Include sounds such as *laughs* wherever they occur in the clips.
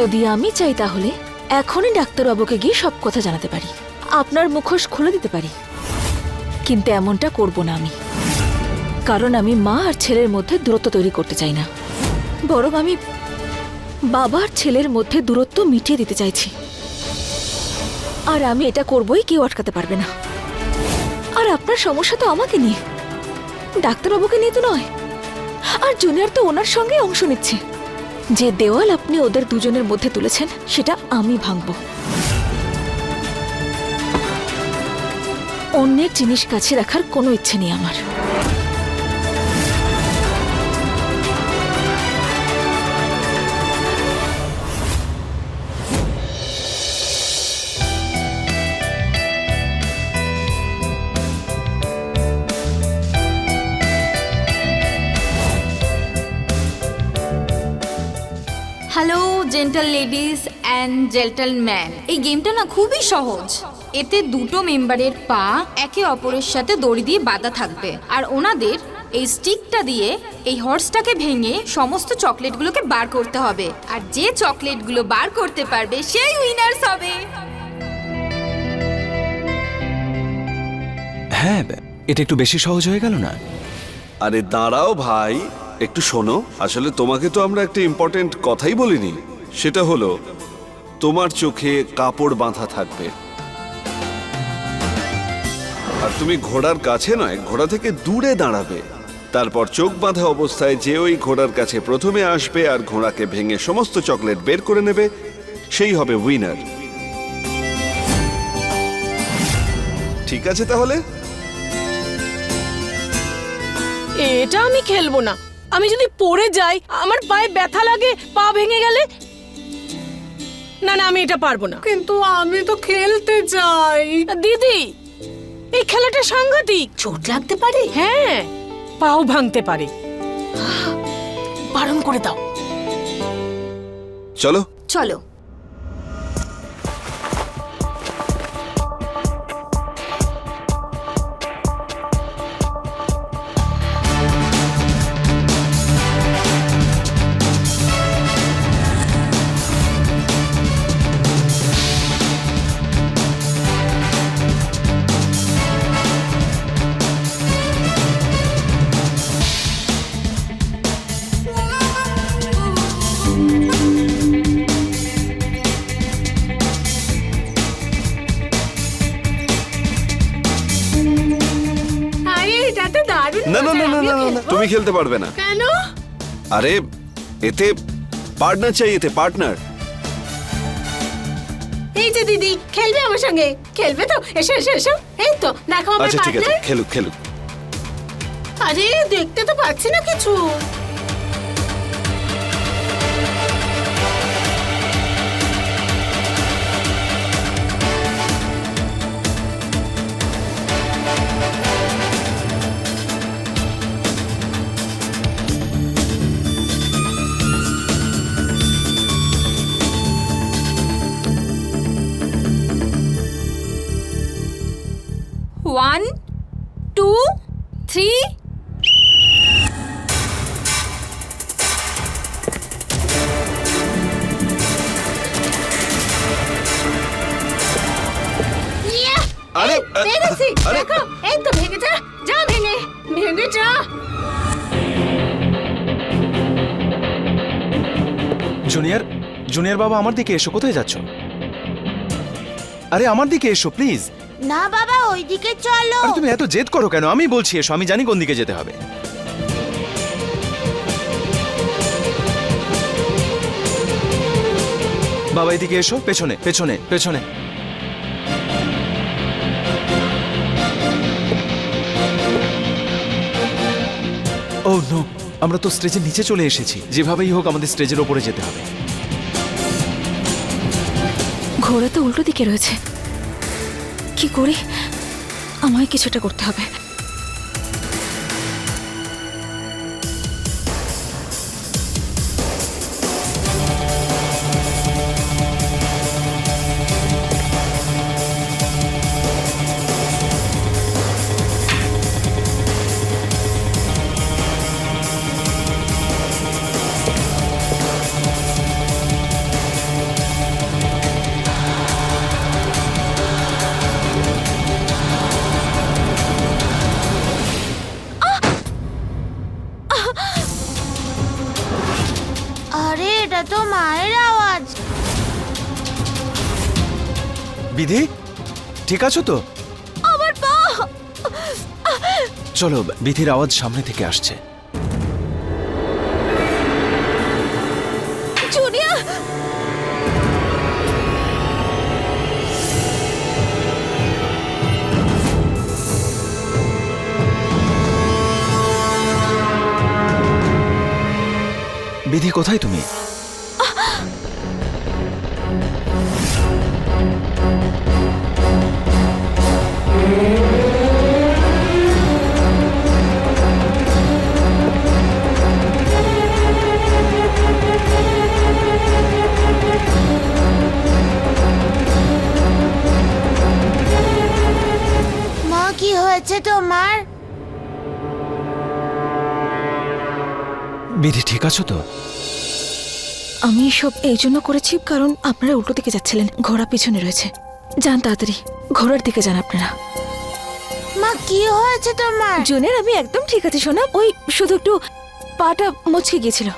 যদি আমি চাই তাহলে, এখনই ডাক্তারবাবুকে গিয়ে সব কথা জানাতে পারি। আপনার মুখোশ খুলে দিতে পারি। কিন্তু এমনটা করব না আমি। কারণ আমি মা আর ছেলের মধ্যে দূরত্ব তৈরি করতে চাই না। বরং আমি বাবার ছেলের মধ্যে দূরত্ব মিটিয়ে দিতে চাইছি। আর আমি এটা করবই, কেউ আটকাতে পারবে না। আর আপনার সমস্যা তো আমাকে নিয়ে। ডাক্তারবাবুকে নিয়ে তো নয়। আর জুনিয়র তো ওনার সঙ্গে অংশ নিচ্ছে। যে দেওয়াল আপনি ওদের দুজনের মধ্যে তুলেছেন, সেটা আমি ভাঙব। অন্যের জিনিস কাছে রাখার কোনো ইচ্ছে নেই আমার। Gentle ladies and gentleman এই গেমটা না খুবই সহজ। এতে দুটো মেম্বারের পা একে অপরের সাথে দড়ি দিয়ে বাঁধা থাকবে আর ওনাদের এই স্টিকটা দিয়ে এই হর্সটাকে ভেঙে সমস্ত চকলেটগুলোকে বার করতে হবে। আর যে চকলেটগুলো বার করতে পারবে সেই উইনার্স হবে। হ্যাঁ এটা একটু বেশি সহজ হয়ে গেল না? আরে দাঁড়াও ভাই একটু শোনো। আসলে তোমাকে তো আমরা একটা ইম্পর্টেন্ট কথাই বলিনি। সেটা হলো, তোমার চোখে কাপড় বাঁধা থাকবে। আর তুমি ঘোড়ার কাছে নয়, ঘোড়া থেকে দূরে দাঁড়াবে। তারপর চোখ বাঁধা অবস্থায় যে ওই ঘোড়ার কাছে প্রথমে আসবে আর ঘোড়াকে ভেঙে সমস্ত চকলেট বের করে নেবে, সেই হবে উইনার ঠিক আছে তাহলে? এটা আমি খেলব না। আমি যদি পড়ে যাই, আমার পায়ে ব্যথা লাগে, পা ভেঙে গেলে না না আমি এটা পারব না। কিন্তু আমি তো খেলতে চাই দিদি এই খেলাটা সাংঘাতিক। চোট লাগতে পারে? হ্যাঁ পাও ভাঙতে পারে। বারণ করে দাও। চলো। চলো। তুমি খেলতে পারবে না। কেন? আরে এতে পার্টনার চাই এতে পার্টনার এই যে দিদি খেলবে আমার সঙ্গে? খেলবে তো? এসো এসো এসো। এই তো দেখো আমার আচ্ছা ঠিক আছে পার্টনার খেলুক খেলুক। আরে দেখতে তো পাচ্ছি না কিছু। জুনিয়র জুনিয়র বাবা আমার দিকে এসো কোথায় যাচ্ছ? আরে আমার দিকে এসো প্লিজ। না বাবা ওইদিকে চলো। আরে তুমি এত জেদ করো কেন? আমি বলছি এসো আমি জানি কোন দিকে যেতে হবে। বাবা এদিকে এসো পেছনে পেছনে পেছনে। ও নো আমরা তো স্টেজের নিচে চলে এসেছি। যেভাবেই হোক আমাদের স্টেজের ওপরে যেতে হবে। ঘোড়া তো উল্টো দিকে রয়েছে। কি করি? আমায় কিছুটা করতে হবে। ঠিক আছো তো? আমার পা! চলো বিধির আওয়াজ সামনে থেকে আসছে। জুনিয়া! বিধি কোথায় তুমি? হয়েছে তোমার? বিধি ঠিক আছো তো? আমি সব এই জন্য করেছি কারণ আপনারা উল্টো দিকে যাচ্ছিলেন ঘোড়া পিছনে রয়েছে। যান তাড়াতাড়ি ঘোড়ার দিকে যান আপনারা। মা কি হয়েছে তোমার? জুনের আমি একদম ঠিক আছে শোনা ওই শুধু একটু পাটা মুচকে গিয়েছিল।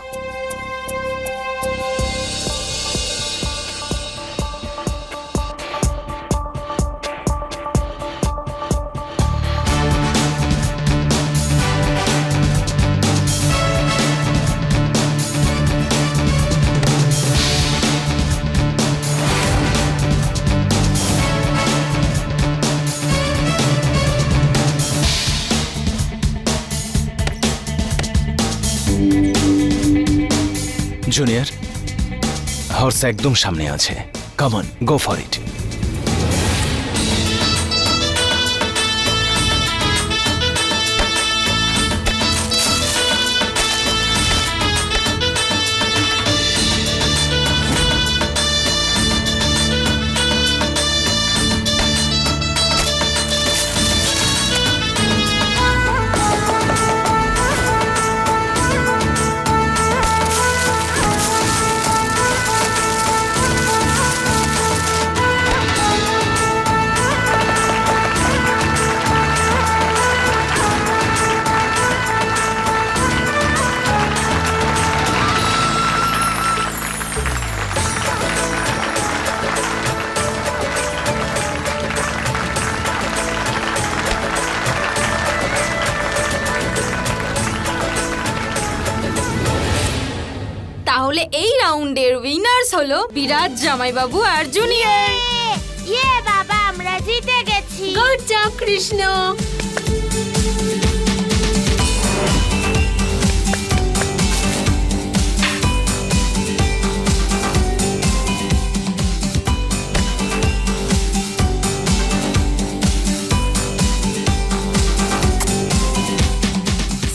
জুনিয়র হর্স একদম সামনে আছে। কমন গো ফর ইট হলো বিরাট জামাইবাবু আর জুনিয়র। ইয়ে বাবা আমরা জিতে গেছি। Good job Krishna.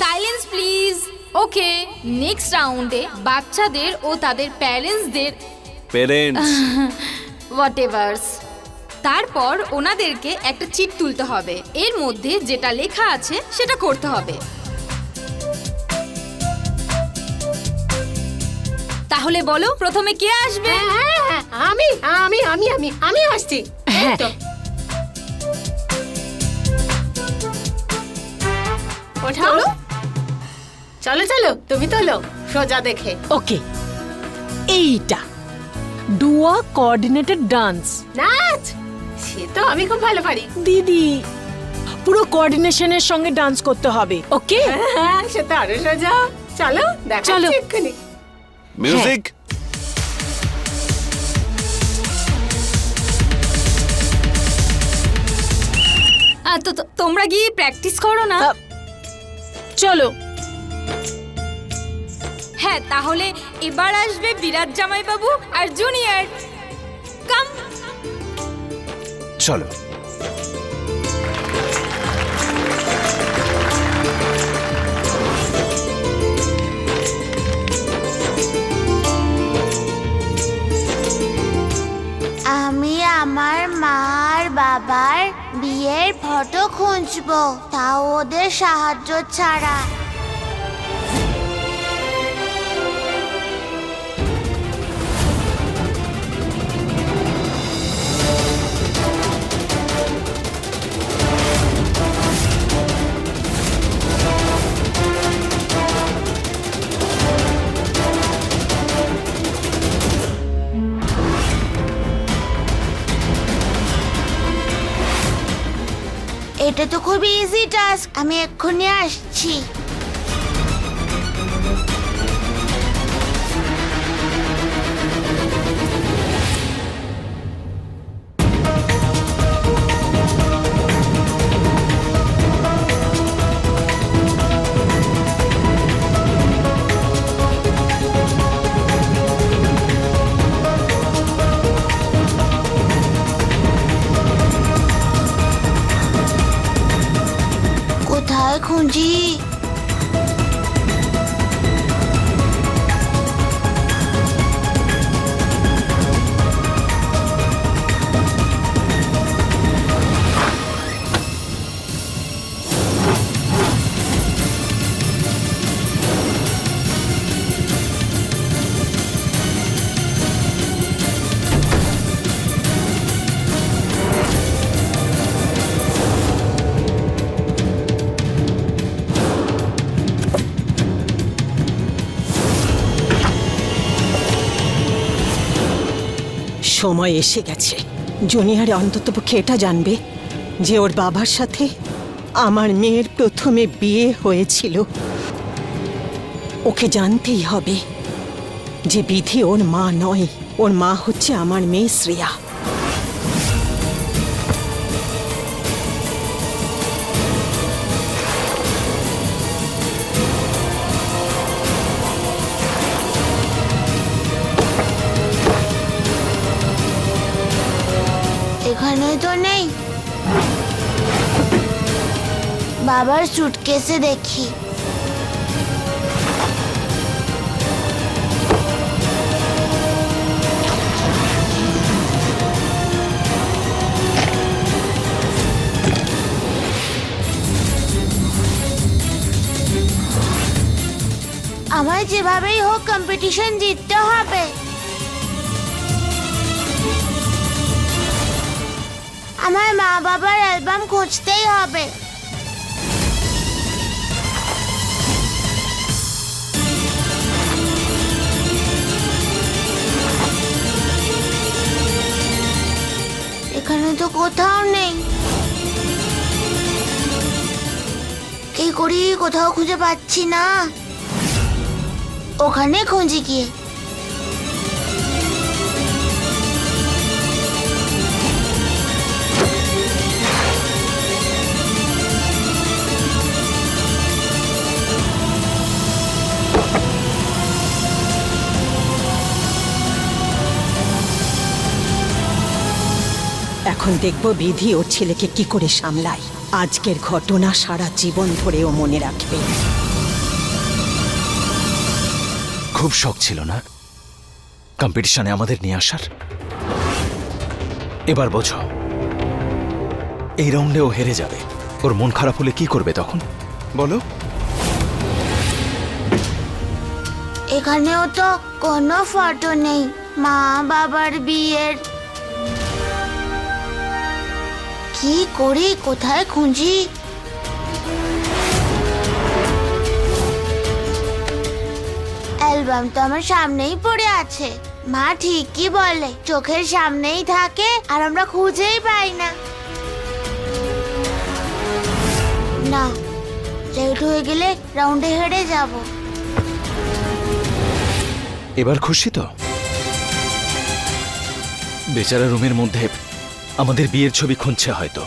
Silence please okay next রাউন্ডে বাচ্চাদের ও তাদের প্যারেন্টসদের পেরেন্টস *laughs* তারপর ওনাদেরকে একটা চিট তুলতে হবে। এর মধ্যে যেটা লেখা আছে সেটা করতে হবে। তাহলে বলো প্রথমে কে আসবে? হ্যাঁ, হ্যাঁ, আমি আমি আমি আমি আমি আসছি। ওঠাও চলো। চলো তুমি তোলো সোজা দেখে। ওকে। এইটা। ডুয়া কোঅর্ডিনেটেড ডান্স নাচ? সে তো আমি খুব ভালো পারি। দিদি পুরো কোঅর্ডিনেশনের সঙ্গে ডান্স করতে হবে ওকে হ্যাঁ সে তো আরও সোজা। চলো দেখা চলো। এক্ষুনি। মিউজিক তো তো- তোমরা গিয়ে প্র্যাকটিস করো না। চলো। হ্যাঁ তাহলে এবার আসবে বিরাট জামাইবাবু আর জুনিয়র। কাম চলো। আমি আমার মা আর বাবার বিয়ের ফটো খুঁজবো তাও ওদের সাহায্য ছাড়া। এটা তো খুবই ইজি টাস্ক আমি এক্ষুনি আসছি। কোথায় খুঁজি সময় এসে গেছে। জুনিয়র অন্ততপক্ষে এটা জানবে যে ওর বাবার সাথে আমার মেয়ের প্রথমে বিয়ে হয়েছিল। ওকে জানতেই হবে যে বিধি ওর মা নয়, ওর মা হচ্ছে আমার মেয়ে শ্রেয়া। বাবার সুটকেসে দেখি আমায় যেভাবেই হোক কম্পিটিশন জিততে হবে আমার মা বাবার অ্যালবাম খুঁজতেই হবে এখানে তো কোথাও নেই। কি করি কোথাও খুঁজে পাচ্ছি না। ওখানে খুঁজি গিয়ে এখন দেখব বিধি ওর ছেলেকে কি করে সামলায়। আজকের ঘটনা সারা জীবন ধরে ও মনে রাখবে। খুব শখ ছিল না? কম্পিটিশনে আমাদের নিয়ে আসার? এবার বোঝো। এই রাউন্ডে ও হেরে যাবে। ওর মন খারাপ হলে কি করবে তখন? বলো। এখানেও তো কোনো ফটো নেই। মা বাবার বিয়ের কি করি, কোথায় খুঁজি? অ্যালবাম তো আমার সামনেই পড়ে আছে। মা ঠিকই বলে, চোখের সামনেই থাকে আর আমরা খুঁজেই পাই না। না, লেট হয়ে গেলে রাউন্ডে হেরে যাব। এবার খুশি তো? বেচারা রুমের মধ্যে আমাদের বিয়ের ছবি খুঁজছে হয়তো।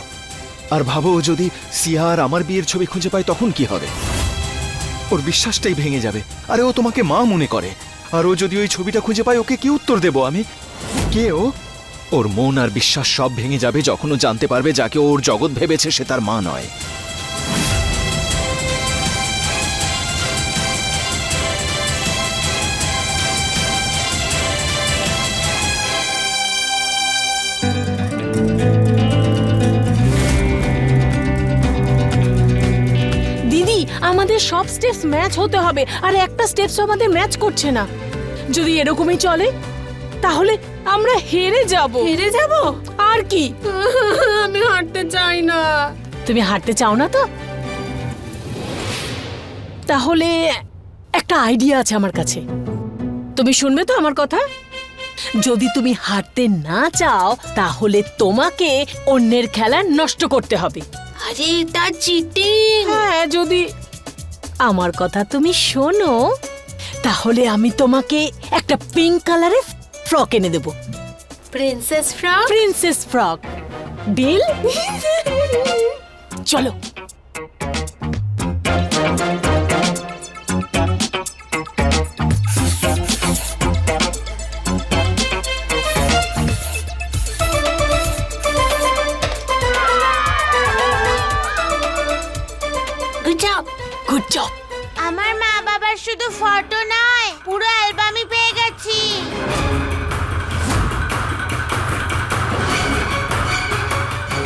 আর ভাবো যদি সিয়া আর আমার বিয়ের ছবি খুঁজে পায়, তখন কি হবে? ওর বিশ্বাসটাই ভেঙে যাবে। আরে ও তোমাকে মা মনে করে। আর ও যদি ওই ছবিটা খুঁজে পায়, ওকে কি উত্তর দেব আমি? কে ও? ওর মন আর বিশ্বাস সব ভেঙে যাবে যখন ও জানতে পারবে যাকে ওর জগৎ ভেবেছে সে তার মা নয়। আমাদের সব স্টেপস ম্যাচ হতে হবে আর একটা স্টেপস আমাদের ম্যাচ করছে না। যদি এরকমই চলে তাহলে আমরা হেরে যাব। হেরে যাব? আর কি? আমি হাঁটতে চাই না। তুমি হাঁটতে চাও না তো? তাহলে একটা আইডিয়া আছে আমার কাছে। তুমি শুনবে তো আমার কথা? যদি তুমি হাঁটতে না চাও তাহলে তোমাকে অন্যের খেলা নষ্ট করতে হবে। আরে এটা চিটিং হ্যাঁ যদি আমার কথা তুমি শোনো। তাহলে আমি তোমাকে একটা পিঙ্ক কালারের ফ্রক এনে দেবো। Princess frock princess frock deal চলো।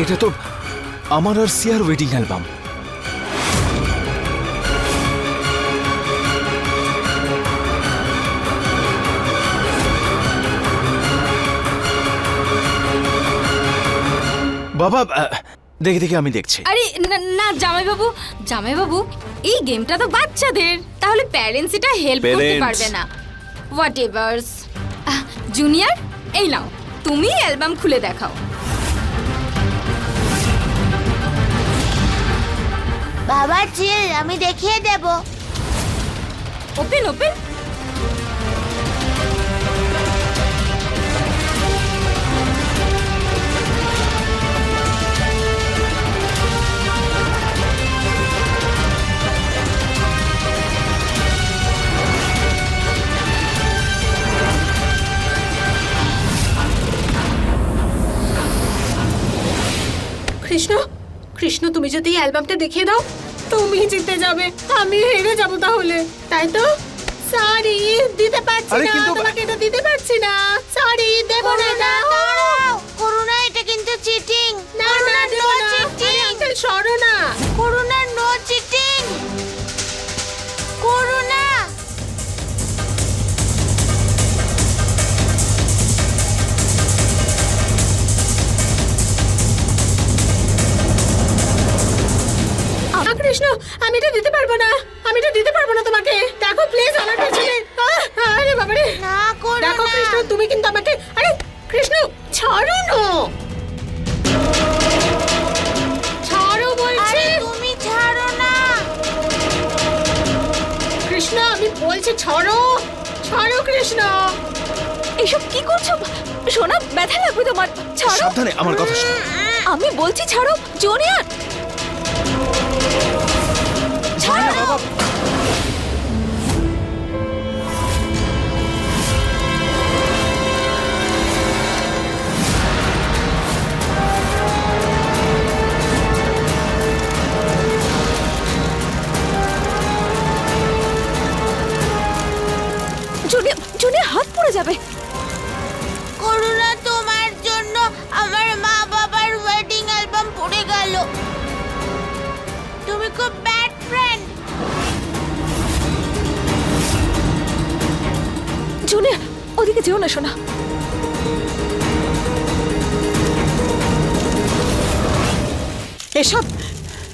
এটা তো আমার আর সিয়ার ওয়েডিং অ্যালবাম বাবা দেখে দেখে আমি দেখছি। আরে না না জামাইবাবু জামাইবাবু এই গেমটা তো বাচ্চাদের। তাহলে প্যারেন্টস এটা হেল্প করতে পারবে না। হোয়াট এভার্স জুনিয়র এই নাও তুমি অ্যালবাম খুলে দেখাও। বাবা চিল আমি দেখিয়ে দেব। ওপেন ওপেন কৃষ্ণ কৃষ্ণ তুমি যদি এই অ্যালবামটা দেখিয়ে দাও তুমি জিতে যাবে। আমি হেরে যাব তাহলে। তাই তো? সরি দিতে পারছি আরে না কিন্তু- তোমাকে এটা দিতে পারছি না। সরি দেব না করুণা না দাঁড়াও। করুণা এটা কিন্তু চিটিং না না দেব না। আরে আঙ্কেল সরো না। করুণা কৃষ্ণ আমি এটা দিতে পারব না। আমি এটা দিতে পারব না তোমাকে। দেখো প্লিজ আমার পেছনে। আরে বাবারে। না করুণা দেখো কৃষ্ণ তুমি কিন্তু আমাকে আরে কৃষ্ণ ছাড়ো না। ছাড়ো বলছি। আরে তুমি ছাড়ো না। কৃষ্ণ আমি বলছি ছাড়ো। ছাড়ো কৃষ্ণ। এসব কি করছ? সোনা ব্যথা লাগবে তোমার। ছাড়ো। সাবধানে আমার কথা শোনো। আমি বলছি ছাড়ো জুনিয়র ছাড়ো পড়ে যাবে। করুণা তোমার জন্য আমার মা বাবার ওয়েডিং অ্যালবাম পড়ে গেল। তুমি খুব ব্যাড ফ্রেন্ড জুনিয়র ওদিকে যেও না সোনা। এসব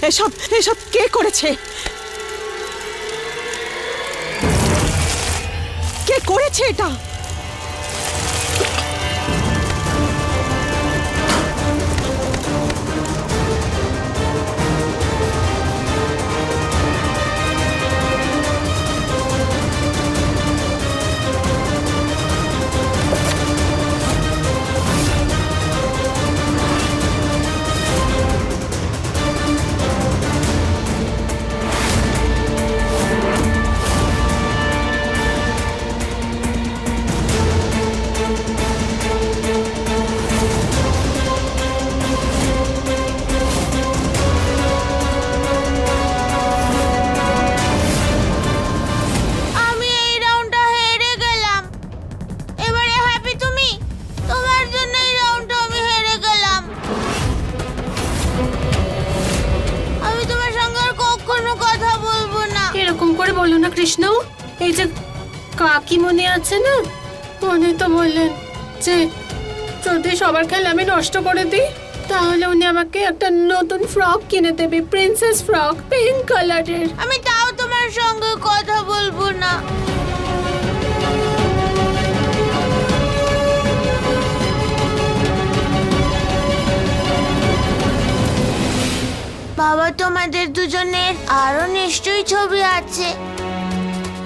এসব এসব কে করেছে? কে করেছে এটা? বলো না, কৃষ্ণ? এই যে কাকি মনে আছে না, উনি তো বললেন যে যদি সবার খেলে আমি নষ্ট করে দিই, তাহলে উনি আমাকে একটা নতুন ফ্রক কিনে দেবে প্রিন্সেস ফ্রক পিঙ্ক কালারের আমি তাও তোমার সঙ্গে কথা বলব না। বাবা তোমাদের দুজনের আরও নিশ্চয়ই ছবি আছে।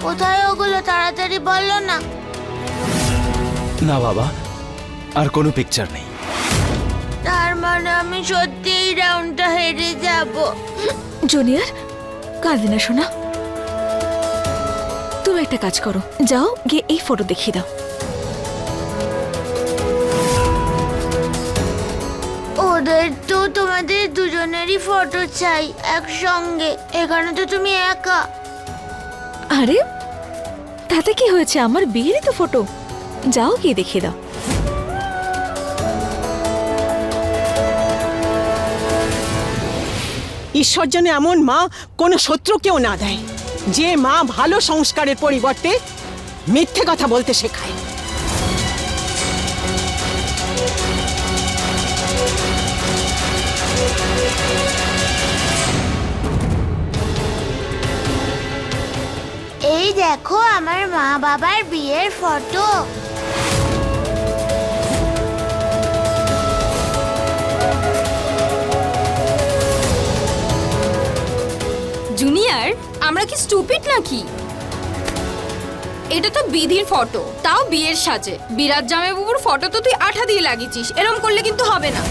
কোথায় ওগুলো? তাড়াতাড়ি বলল না। না বাবা আর কোনো পিকচার নেই। তার মানে আমি সত্যি এই রাউন্ডটা হেরে যাব। জুনিয়র কাঁদে না শোনা তুমি একটা কাজ করো যাও গিয়ে এই ফটো দেখিয়ে দাও। ওদের তো তোমাদের দুজনেরই ফটো চাই একসঙ্গে এখানে তো তুমি একা। আরে তাতে কি হয়েছে? আমার বিয়েরই তো ফটো যাও গিয়ে দেখিয়ে দাও। ঈশ্বর যেন এমন মা কোনো শত্রুকেও না দেয়, যে মা ভালো সংস্কারের পরিবর্তে মিথ্যে কথা বলতে শেখায়। দেখো আমার মা বাবার বিয়ের ফটো। জুনিয়র, আমরা কি স্টুপিড নাকি? এটা তো বিধির ফটো, তাও বিয়ের সাজে। বিরাট জামাইবাবুর ফটো তো তুই আঠা দিয়ে লাগিয়েছিস, এরম করলে কিন্তু হবে না।